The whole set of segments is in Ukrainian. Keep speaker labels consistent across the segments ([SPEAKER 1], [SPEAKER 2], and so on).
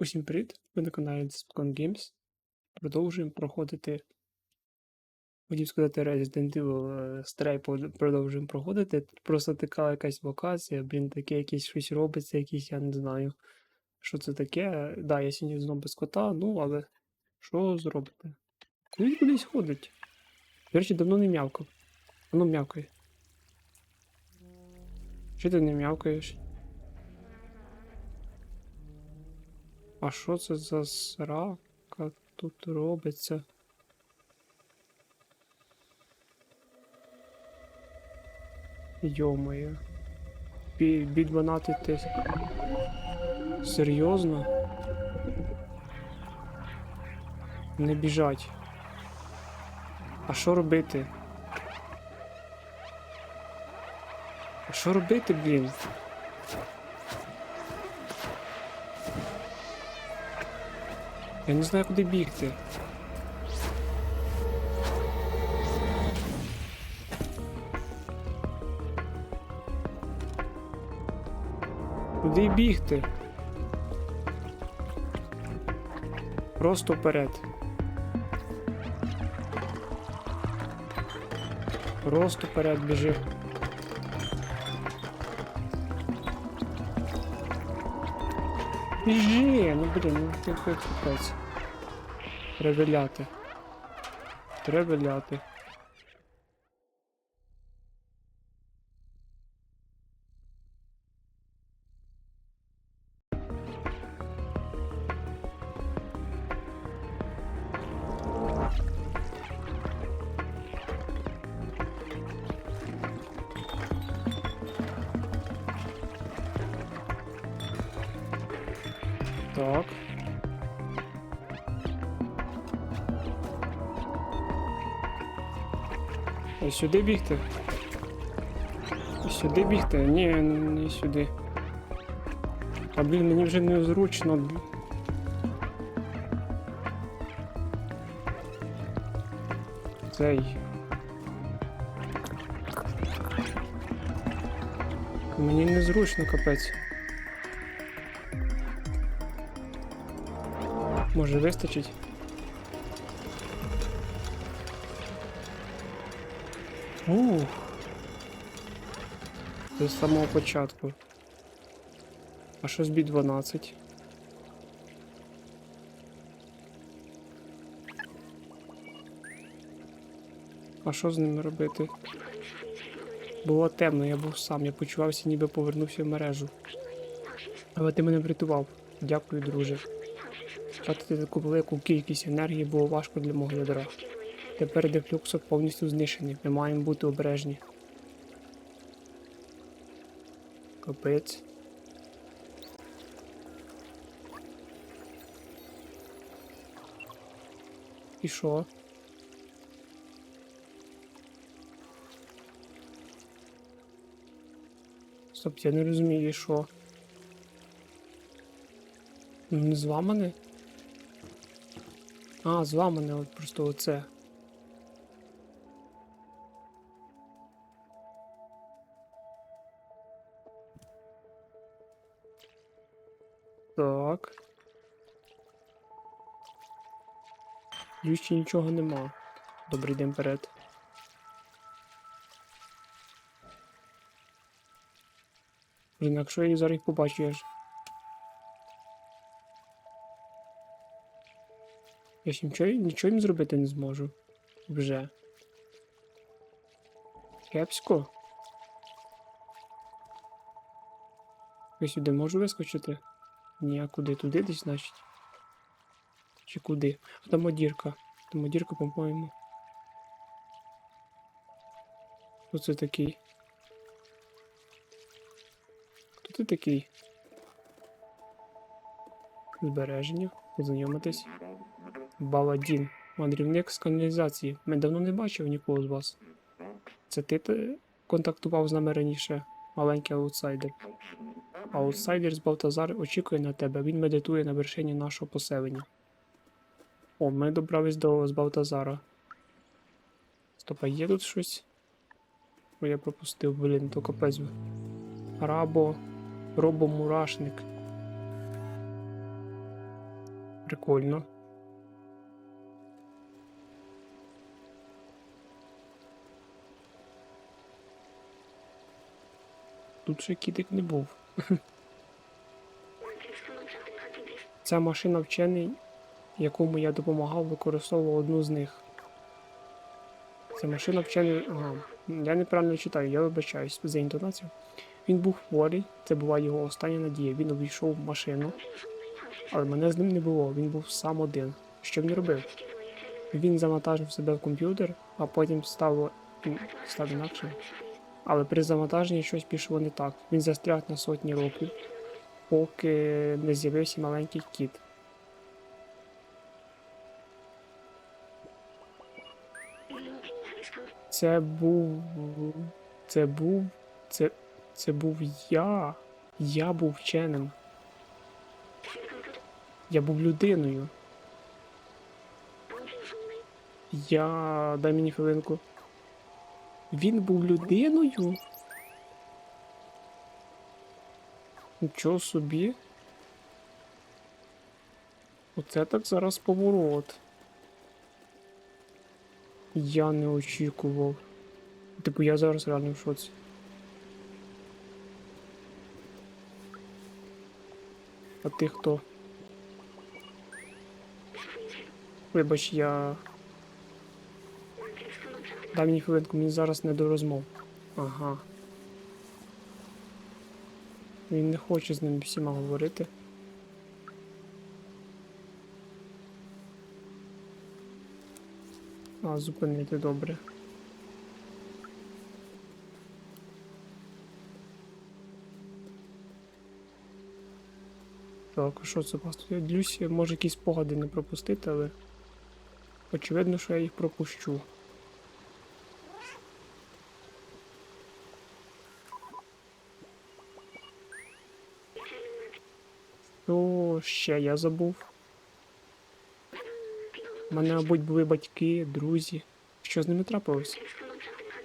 [SPEAKER 1] Усім привіт! Ви на каналі Decepticon Games. Продовжуємо проходити. Хотів сказати Resident Evil е, Stray продовжуємо проходити. Тут просто така якась локація, блін, таке якесь щось робиться, якісь, я не знаю, що це таке. Да, я сьогодні знову без кота, ну, але що зробити? Він кудись ходить. До речі, давно не м'явкав. А ну м'явкай. Чи ти не м'явкаєш? А що це за срака тут робиться? Йомоє. Бі, бі 12 тисяч. Серйозно? Не біжать. А що робити? А що робити, блін? Я не знаю, куди бігти. Куди бігти? Просто вперед. Просто вперед біжи. Біжи, ну блін, ну ти капець. Треба ляти. Треба ляти. Сюди бігти. Сюди бігти? Ні, не сюди. А блін, мені вже незручно. Цей. Мені незручно капець. Може вистачить? Ух. Це з самого початку. А що з бі 12? А що з ними робити? Було темно, я був сам, я почувався, ніби повернувся в мережу. Але ти мене врятував. Дякую, друже. Втратити таку велику кількість енергії було важко для мого ядра. Тепер дефлюксор повністю знищений. Ми маємо бути обережні. Капець. І що? Стоп, я не розумію, і що? Ну, Не зламане? А, зламане, от просто оце. Ключі нічого нема. Добре, йдемо вперед. Блін, я зараз їх побачу, я ж. Я ж нічого, нічого їм зробити не зможу. Вже. Кепсько. Я сюди можу вискочити? Ні, а куди? Туди десь, значить? Чи куди? А там одірка. Там одірка, по-моєму. Хто це такий? Хто ти такий? Збереження. Познайомитись. Баладін. Мандрівник з каналізації. Ми давно не бачив нікого з вас. Це ти контактував з нами раніше, маленький аутсайдер. Аутсайдер з Балтазар очікує на тебе. Він медитує на вершині нашого поселення. О, ми добрались до з Балтазара. Стоп, а є тут щось? О, я пропустив, блін, то капець. Рабо. Робомурашник. Прикольно. Тут ще кітик не був. Ця машина вчений, якому я допомагав, використовував одну з них. Це машина вчений. Ага, я неправильно читаю, я вибачаюсь за інтонацію. Він був хворий, це була його остання надія. Він обійшов машину, але мене з ним не було, він був сам один. Що він робив? Він завантажив себе в комп'ютер, а потім стало став інакше. Але при завантаженні щось пішло не так. Він застряг на сотні років, поки не з'явився маленький кіт. Це був. Це був. Це. Це був я. Я був вченим. Я був людиною. Я. Дай мені хвилинку. Він був людиною? Нічого собі. Оце так зараз поворот. Я не очікував. Типу, я зараз реально в шоці. А ти хто? Вибач, я. Дай мені хвилинку, мені зараз не до розмов. Ага. Він не хоче з ними всіма говорити. А, зупинити добре. Так, що це просто? Я ділюсь, може якісь спогади не пропустити, але очевидно, що я їх пропущу. Що ще я забув? У мене, мабуть, були батьки, друзі. Що з ними трапилось?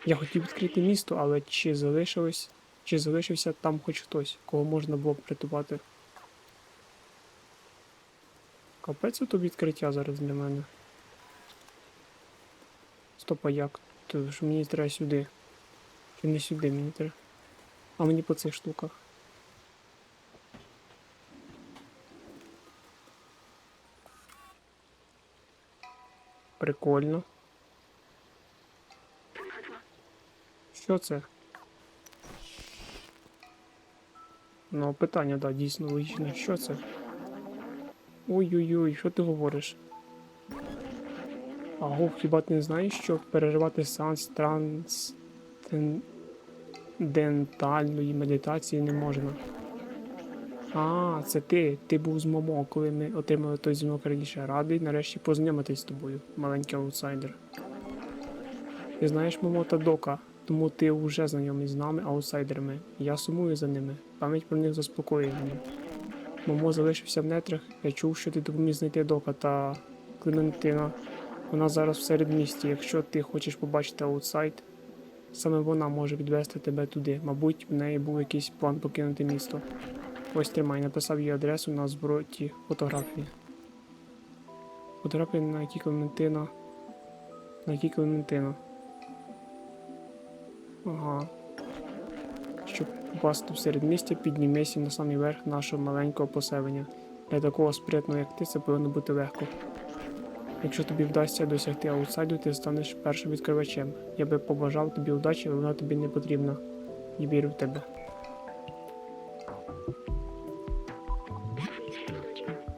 [SPEAKER 1] Я хотів відкрити місто, але чи залишилось, чи залишився там хоч хтось, кого можна було б врятувати? Капець то відкриття зараз для мене. Стоп, а як? Ж мені треба сюди. Чи не сюди мені треба? А мені по цих штуках. Прикольно. Що це? Ну, питання, да, дійсно логічне. Що це? Ой-ой-ой, що ти говориш? Аго, хіба ти не знаєш, що переривати сеанс транс... тен- дентальної медитації не можна? А, це ти. Ти був з Момо, коли ми отримали той дзвінок раніше. Радий нарешті познайомитись з тобою, маленький аутсайдер. Ти знаєш Момо та Дока, тому ти вже знайомий з нами, аутсайдерами. Я сумую за ними. Пам'ять про них заспокоює мене. Момо залишився в нетрах. Я чув, що ти допоміг знайти Дока та Клементина. Вона зараз в середмісті. Якщо ти хочеш побачити аутсайд, саме вона може відвести тебе туди. Мабуть, в неї був якийсь план покинути місто. Ось тримай, написав її адресу на зброті фотографії. Фотографія на якій Клементина. На якій Клементина. Ага. Щоб попасти в середмістя, піднімайся на самий верх нашого маленького поселення. Для такого спритного, як ти, це повинно бути легко. Якщо тобі вдасться досягти аутсайду, ти станеш першим відкривачем. Я би побажав тобі удачі, але вона тобі не потрібна. І вірю в тебе.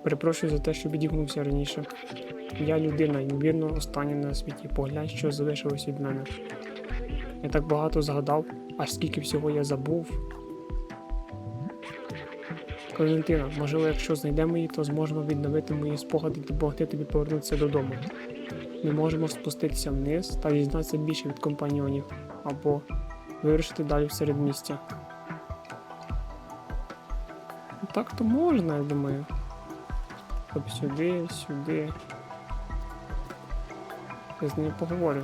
[SPEAKER 1] Перепрошую за те, що відігнувся раніше. Я людина, ймовірно, остання на світі. Поглянь, що залишилось від мене. Я так багато згадав, аж скільки всього я забув. Клементина, можливо, якщо знайдемо її, то зможемо відновити мої спогади і допомогти тобі повернутися додому. Ми можемо спуститися вниз та дізнатися більше від компаньйонів, або вирушити далі в середмістя. Так то можна, я думаю. Тобто сюди, сюди. Я з нею поговорю.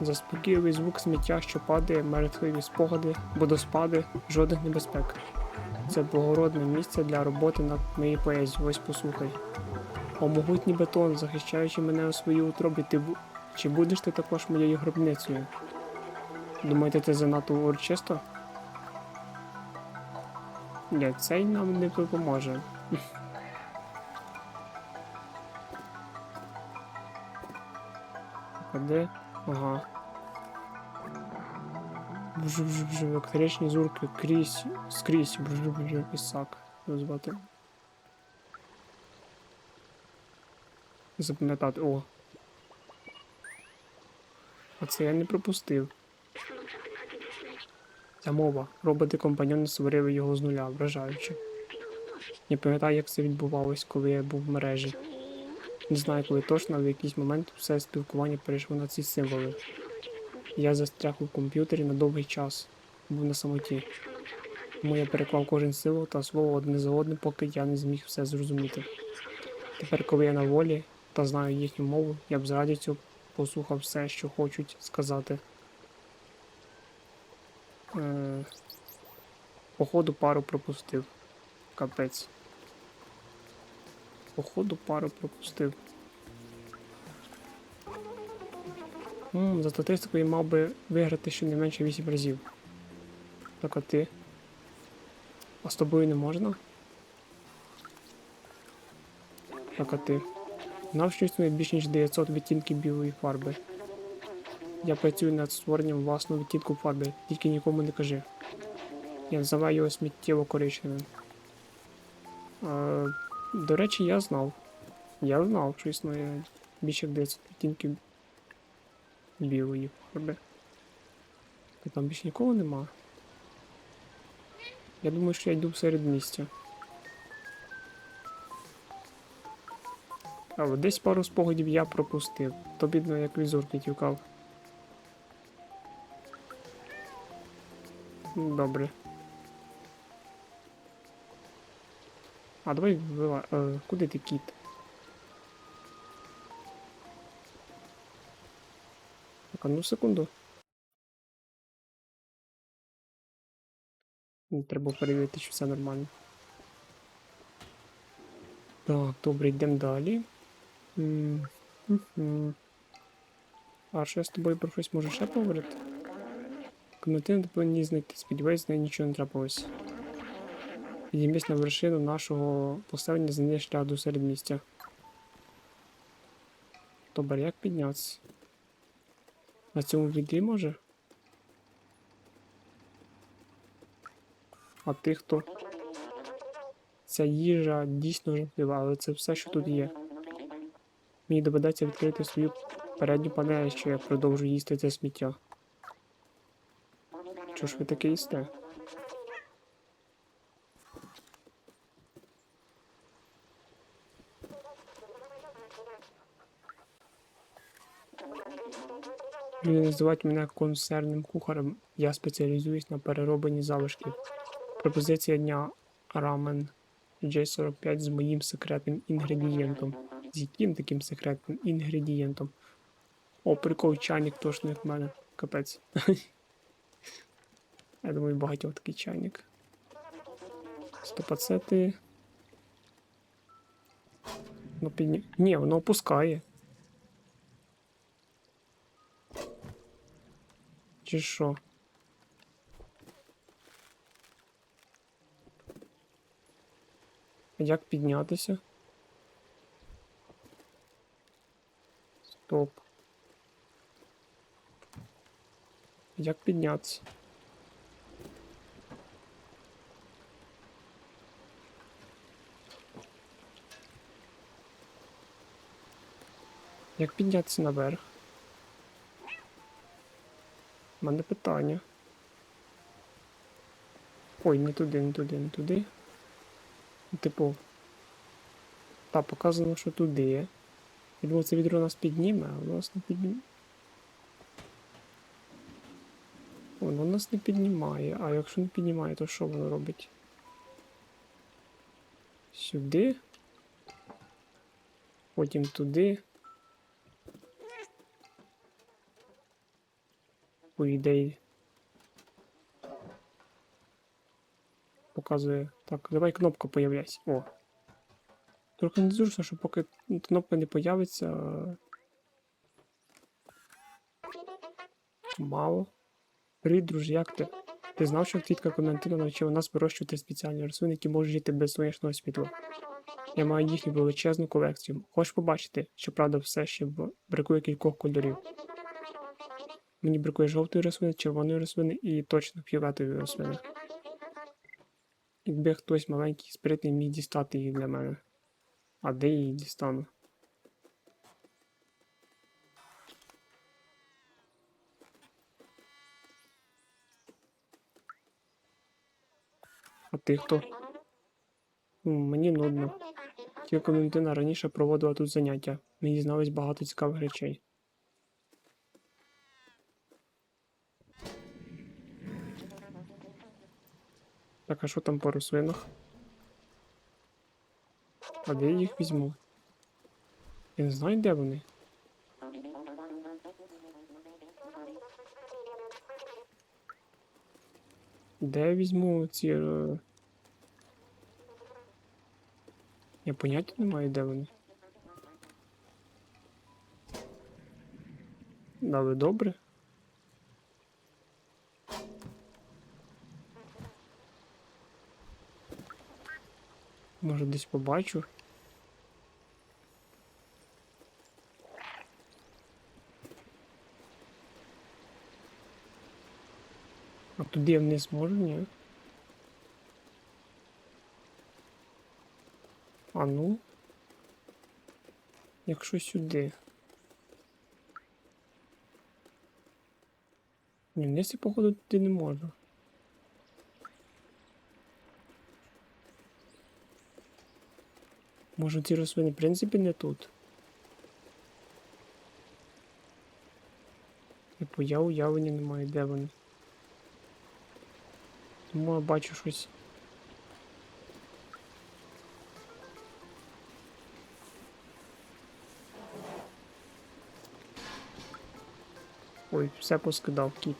[SPEAKER 1] Заспокійливий звук сміття, що падає, мертві спогади, водоспади, жодних небезпек. Це благородне місце для роботи над моєю поезією. Ось послухай. О могутній бетон, захищаючи мене у своїй утробі, ти чи будеш ти також моєю гробницею? Думаєте, це занадто урочисто? Ні, цей нам не допоможе. А де? Ага. Бжу-бжу-бжу, електричні зурки, крізь, скрізь, бжу-бжу. Його звати. Запам'ятати, о. А це я не пропустив. Ця мова. Роботи-компаньони створили його з нуля, вражаючи. Не пам'ятаю, як це відбувалось, коли я був в мережі. Не знаю, коли точно, але в якийсь момент все спілкування перейшло на ці символи. Я застряг у комп'ютері на довгий час, був на самоті. Тому я переклав кожен символ та слово одне за одним, поки я не зміг все зрозуміти. Тепер, коли я на волі та знаю їхню мову, я б з радістю послухав все, що хочуть сказати. Е... Походу пару пропустив. Капець. Походу пару пропустив. М, за статистикою мав би виграти щонайменше 8 разів. Так а ти. А з тобою не можна? Так а ти. Існує більш ніж 900 відтінків білої фарби. Я працюю над створенням власного відтінку фарби, тільки нікому не кажи. Я називаю його сміттєво коричневим. До речі, я знав. Я знав, що існує більше 900 відтінків білої фарби. Та там більше нікого нема. Я думаю, що я йду в середмістя. Але десь пару спогадів я пропустив. То бідно, як візорки тікав. Добре. А давай вила... Е, куди ти кіт? Так, а ну секунду. Треба перевірити, чи все нормально. Так, добре, йдемо далі. А що я з тобою про щось можу ще поговорити? Коментин повинні знайти. Сподіваюсь, з нею нічого не трапилось. Підіймись на вершину нашого поселення знайди шлях до середмістя. Добре, як піднятися? На цьому відрі може? А ти хто? Ця їжа дійсно жахлива, але це все, що тут є. Мені доведеться відкрити свою передню панель, що я продовжу їсти це сміття. Чого ж ви таке їсте? Люди називають мене консервним кухарем. Я спеціалізуюсь на переробленні залишків. Пропозиція дня рамен J45 з моїм секретним інгредієнтом. З яким таким секретним інгредієнтом? О, прикол, чайник точно як мене. Капець. Я думаю, багатьох такий чайник. Стопацети. Ну, підні... Ні, воно опускає. Чи що? Як піднятися? Стоп. Як піднятися? Як піднятися наверх? У мене питання. Ой, не туди, не туди, не туди. Ну, Типу. Та, показано, що туди. Я думав, це відро нас підніме, а воно нас не підніме. Воно нас не піднімає, а якщо не піднімає, то що воно робить? Сюди. Потім туди. По ідеї. показує. Так, давай кнопка появляйся. О. Трохи незручно, що поки кнопка не появиться. Мало. Привіт, друже, як ти? Ти знав, що квітка Константина навчила нас вирощувати спеціальні рослини, які можуть жити без сонячного світла. Я маю їхню величезну колекцію. Хочеш побачити, щоправда, все ще бракує кількох кольорів. Мені бракує жовтої рослини, червоної рослини і точно фіолетової рослини. Якби хтось маленький спритний міг дістати їх для мене. А де її дістану? А ти хто? Мені нудно. Тільки Валентина раніше проводила тут заняття. Ми дізнались багато цікавих речей. Так, а що там по рослинах? А де я їх візьму? Я не знаю, де вони. Де я візьму ці. е, Я поняття не маю, де вони. Але добре. Може десь побачу. А туди я вниз можу, ні? А ну. Якщо сюди. Ні, вниз я походу туди не можу. Може ці рослини в принципі не тут. Типу я уявлення не маю, де вони. Тому я бачу щось. Ой, все поскидав кіт.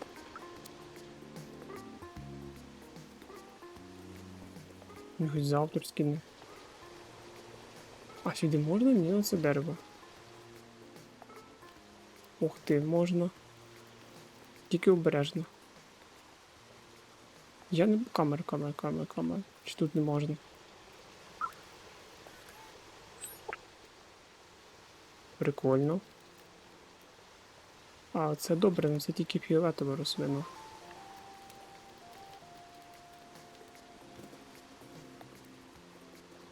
[SPEAKER 1] Хоч завтра скине. А сюди можна? Ні, на це дерево. Ух ти, можна. Тільки обережно. Я не камера, камера, камера, камера. Чи тут не можна? Прикольно. А, це добре, ну це тільки фіолетова рослина.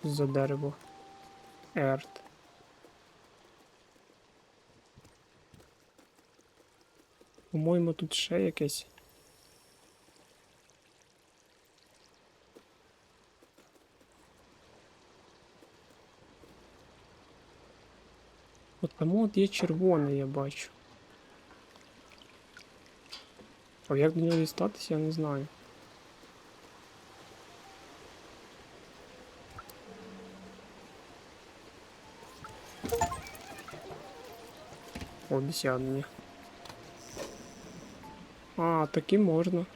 [SPEAKER 1] За дерево. Ерт. По-моєму, тут ще якесь. От тому от є червоне, я бачу. А як до нього дістатися, я не знаю. О, досягнення. А, таки можна.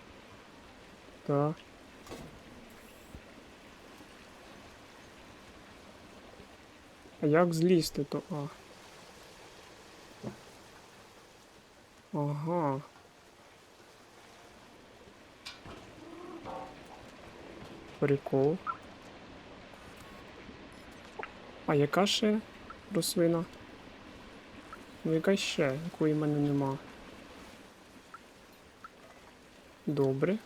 [SPEAKER 1] Так. А як злізти то? А. Ага. Прикол. А яка ще рослина? Ну яка ще, якої в мене нема. Добре.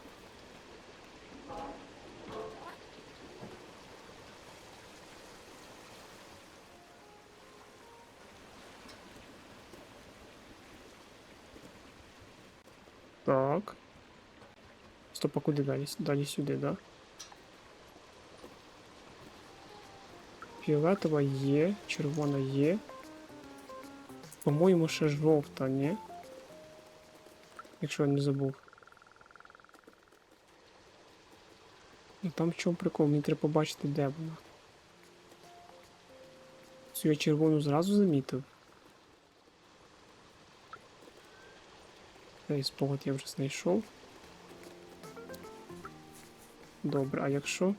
[SPEAKER 1] Так. Стоп, а куди далі? Далі сюди, да? Фіолетова є, червона є. По-моєму, ще жовта, ні? Якщо я не забув. Ну там в чому прикол, мені треба побачити, де вона. Цю я червону зразу замітив. Цей спогад я вже знайшов. Добре, а якщо.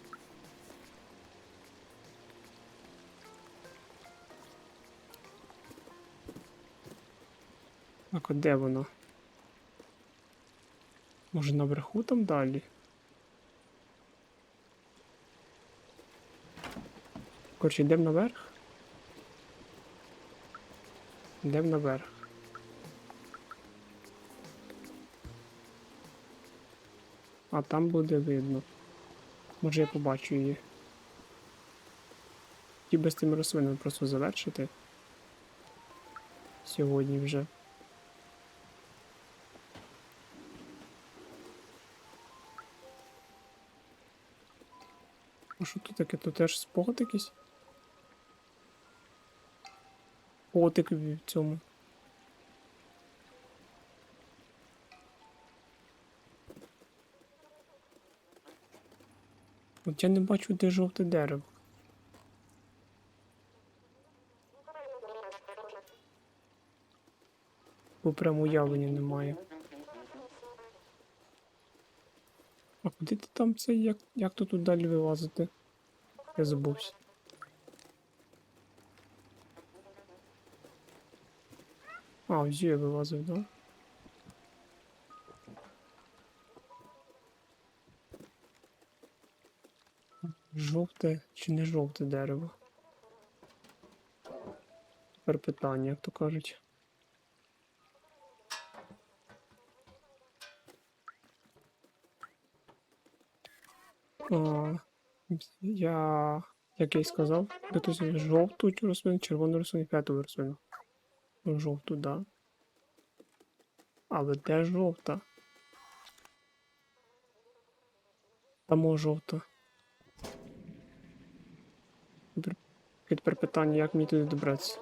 [SPEAKER 1] А де воно? Може наверху там далі? Коротше, йдемо наверх. Йдемо наверх. А там буде видно. Може я побачу її. І без тими рослинами просто завершити. Сьогодні вже. А що тут таке? Тут теж спогад якийсь? Потик в цьому. От я не бачу, де жовте дерево. Бо прямо уявлення немає. А куди ти там це? Як, як тут далі вилазити? Я забувся. А, ось я вилазив, да? Жовте чи не жовте дерево? Тепер питання, як то кажуть. А, я, як я й сказав, хтось жовту рослину, червону рослину, і п'яту рослину. Жовту, да. Але де жовта? Там жовта. Тепер питання, як мені туди добратися?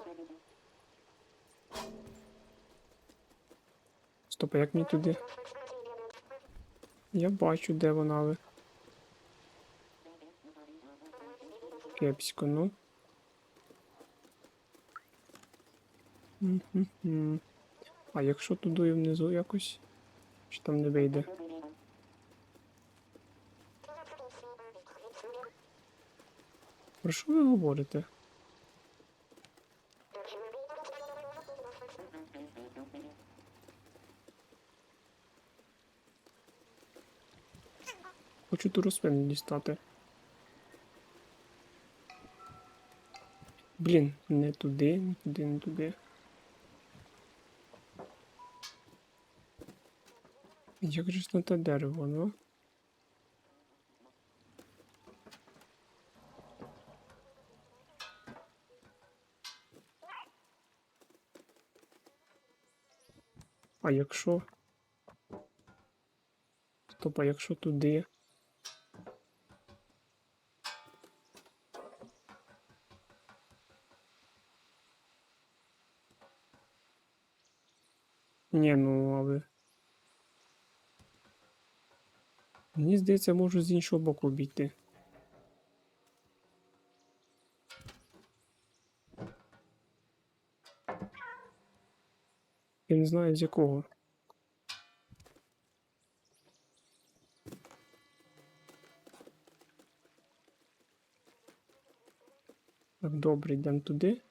[SPEAKER 1] Стоп, а як мені туди? Я бачу, де вона, але. Кепсько, ну. А якщо туди внизу якось? Чи там не вийде? Про що ви говорите? Хочу ту рослину дістати. Блін, не туди, не туди, не туди. Як же ж на те дерево, ну? А якщо? Стоп, а якщо туди? Ні, ну але. Мені здається, можу з іншого боку обійти. Я не знаю з якого. Так, добре, йдемо туди.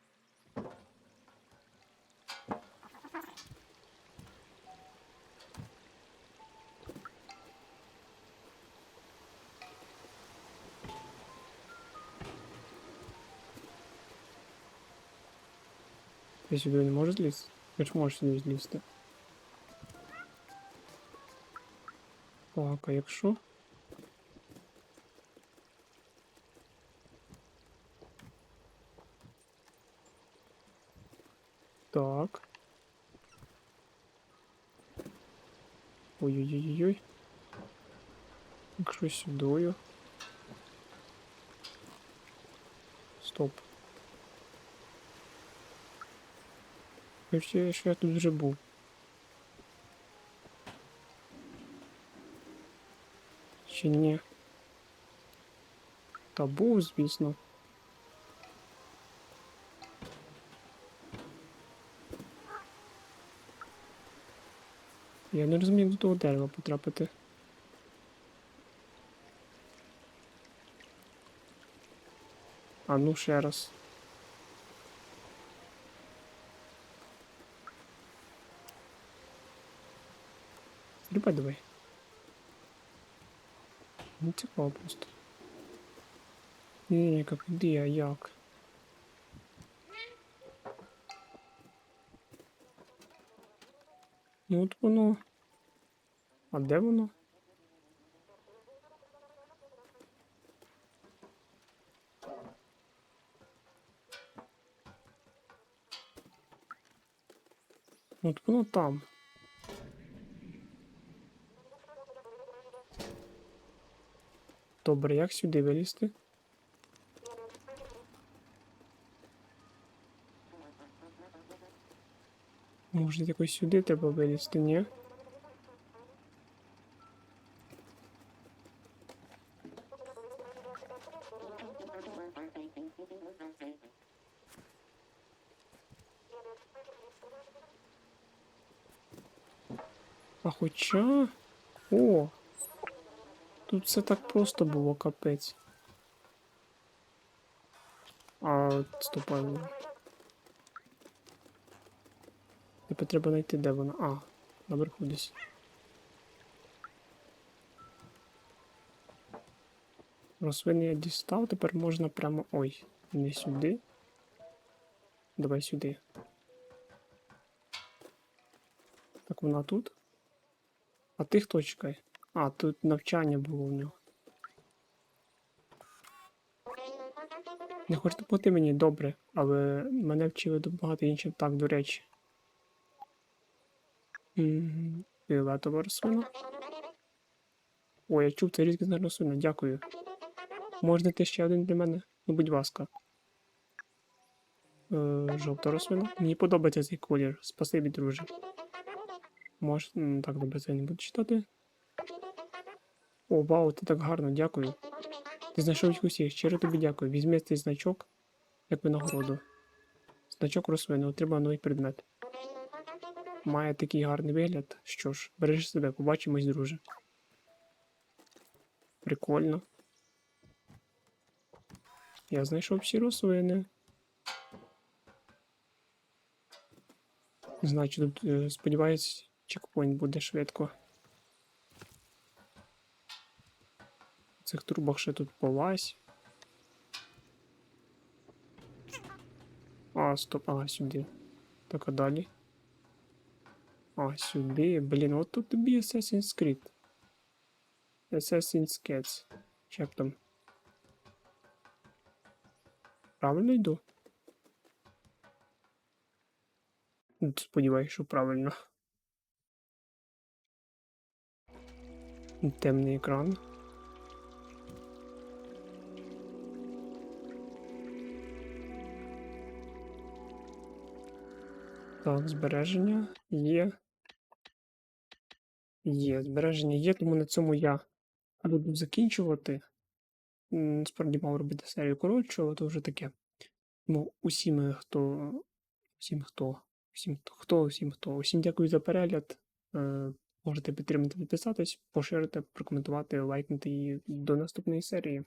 [SPEAKER 1] Я сюди не можу злізти? Я ж можу сюди злізти. Так, а якщо? Так. Ой-ой-ой-ой. Якщо сюдою. Стоп. Вообще, що я тут вже був. Чи ні? Та був, звісно. Я не розумію, до того дерева потрапити. А ну ще раз. Давай. Не цікаво просто. Ні, як де, а як? Ну от воно. А де воно? Ну, От воно там. Добре, як сюди вилізти? Може якось сюди треба вилізти, ні? А хоча. О! Тут все так просто було, капець. А, стопай. Тепер треба знайти, де вона. А, наверху десь. Рослини я дістав, тепер можна прямо. Ой, не сюди. Давай сюди. Так вона тут. А ти хто чекай? А, тут навчання було в нього. Не хочете допомогти мені добре, але мене вчили допомагати іншим так, до речі. Фіолетова рослина. О, я чув, це різкісна рослина, дякую. Можна ти ще один для мене? Ну, будь ласка. Е, жовта рослина. Мені подобається цей колір. Спасибі, друже. Може, так добре це не буду читати. О, вау, ти так гарно, дякую. Ти знайшов усіх, щиро тобі дякую. Візьми цей значок як винагороду. Значок рослини, отримав новий предмет. Має такий гарний вигляд. Що ж, бережи себе, побачимось, друже. Прикольно. Я знайшов всі рослини. Значить, тут, е, сподіваюсь, чекпоінт буде швидко. Цих трубах ще тут полазь. А, стоп, ага, сюди. Так, а далі. А, сюди. Блін, от тут тобі Assassin's Creed. Assassin's. Чи як там? Правильно йду? Сподіваюсь, що правильно. Темний екран. Так, збереження є. Є, збереження є, тому на цьому я буду закінчувати. М, Насправді мав робити серію коротшу, але то вже таке. Ну, усім, хто. Всім хто. Хто, хто, усім хто. Усім дякую за перегляд. Е, можете підтримати, підписатись, поширити, прокоментувати, лайкнути і до наступної серії.